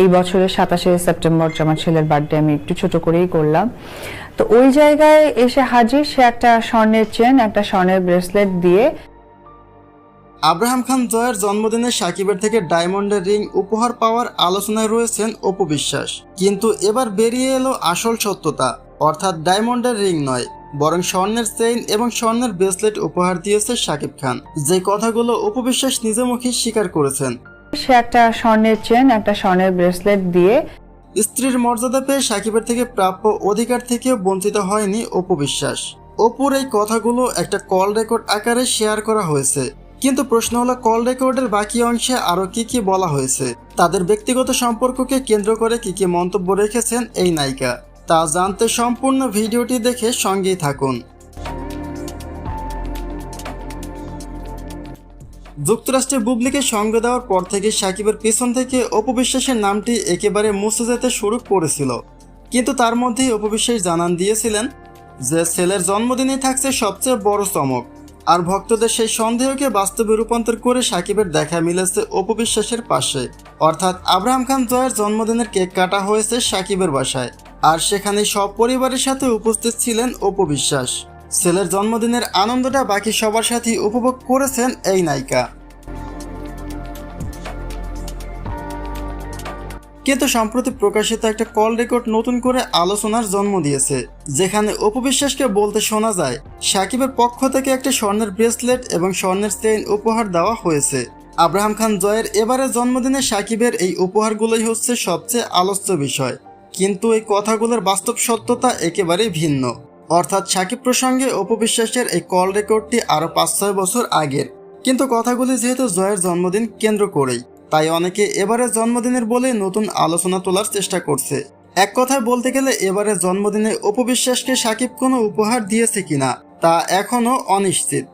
এই বছরের সাতাশে সেপ্টেম্বর আমার ছেলের বার্থডে আমি একটু ছোট করেই করলাম। তো ওই জায়গায় এসে হাজির, সে একটা স্বর্ণের চেন একটা স্বর্ণের ব্রেসলেট দিয়ে আব্রাহাম খান জয়ের জন্মদিনে সাকিবের থেকে ডায়মন্ডের রিং উপহার পাওয়ার আলোচনায় রয়েছেন অপু বিশ্বাস। কিন্তু এবার বেরিয়ে এলো আসল সত্যতা, অর্থাৎ ডায়মন্ডের রিং নয়, বরং স্বর্ণের চেইন এবং স্বর্ণের ব্রেসলেট উপহার দিয়েছে সাকিব খান। যে কথাগুলো অপু বিশ্বাস নিজে মুখে স্বীকার করেছেন সে একটা স্বর্ণের চেন একটা স্বর্ণের ব্রেসলেট দিয়ে স্ত্রীর মর্যাদা পেয়ে সাকিবের থেকে প্রাপ্য অধিকার থেকে বঞ্চিত হয়নি অপু বিশ্বাস। অপুর এই কথাগুলো একটা কল রেকর্ড আকারে শেয়ার করা হয়েছে। কিন্তু প্রশ্ন হলো কল রেকর্ডের বাকি অংশে আরও কি কি বলা হয়েছে? তাদের ব্যক্তিগত সম্পর্ককে কেন্দ্র করে কি কি মন্তব্য রেখেছেন এই নায়িকা? তা জানতে সম্পূর্ণ ভিডিওটি দেখে সঙ্গেই থাকুন। যুক্তরাষ্ট্রে বুবলিকে সঙ্গে দেওয়ার পর থেকে সাকিবের পেছন থেকে অপবিশ্বাসের নামটি একেবারে মুছে যেতে শুরু করেছিল। কিন্তু তার মধ্যেই অপবিশ্বাস জানান দিয়েছিলেন যে, ছেলের জন্মদিনেই থাকছে সবচেয়ে বড় চমক। আর ভক্তদের সেই সন্দেহকে বাস্তবে রূপান্তর করে সাকিবের দেখা মিলেছে অপবিশ্বাসের পাশে। অর্থাৎ আব্রাহাম খান জয়ের জন্মদিনের কেক কাটা হয়েছে সাকিবের বাসায়। আর সেখানে সব পরিবারের সাথে উপস্থিত ছিলেন অপবিশ্বাস। ছেলের জন্মদিনের আনন্দটা বাকি সবার সাথেই উপভোগ করেছেন এই নায়িকা। কিন্তু সম্প্রতি প্রকাশিত একটা কল রেকর্ড নতুন করে আলোচনার জন্ম দিয়েছে, যেখানে অপবিশ্বাসকে বলতে শোনা যায়, সাকিবের পক্ষ থেকে একটা স্বর্ণের ব্রেসলেট এবং স্বর্ণের চেইন উপহার দেওয়া হয়েছে। আব্রাহাম খান জয়ের এবারে জন্মদিনে সাকিবের এই উপহারগুলোই হচ্ছে সবচেয়ে আলোচ্য বিষয়। কিন্তু এই কথাগুলোর বাস্তব সত্যতা একেবারেই ভিন্ন। অর্থাৎ সাকিব প্রসঙ্গে অপবিশ্বাসের এই কল রেকর্ডটি আরও পাঁচ ছয় বছর আগের। কিন্তু কথাগুলি যেহেতু জয়ের জন্মদিন কেন্দ্র করেই, তাই অনেকে এবারে জন্মদিনের বলে নতুন আলোচনা তোলার চেষ্টা করছে। এক কথায় বলতে গেলে এবারে জন্মদিনে অপবিশ্বাসকে সাকিব কোনো উপহার দিয়েছে কিনা, তা এখনও অনিশ্চিত।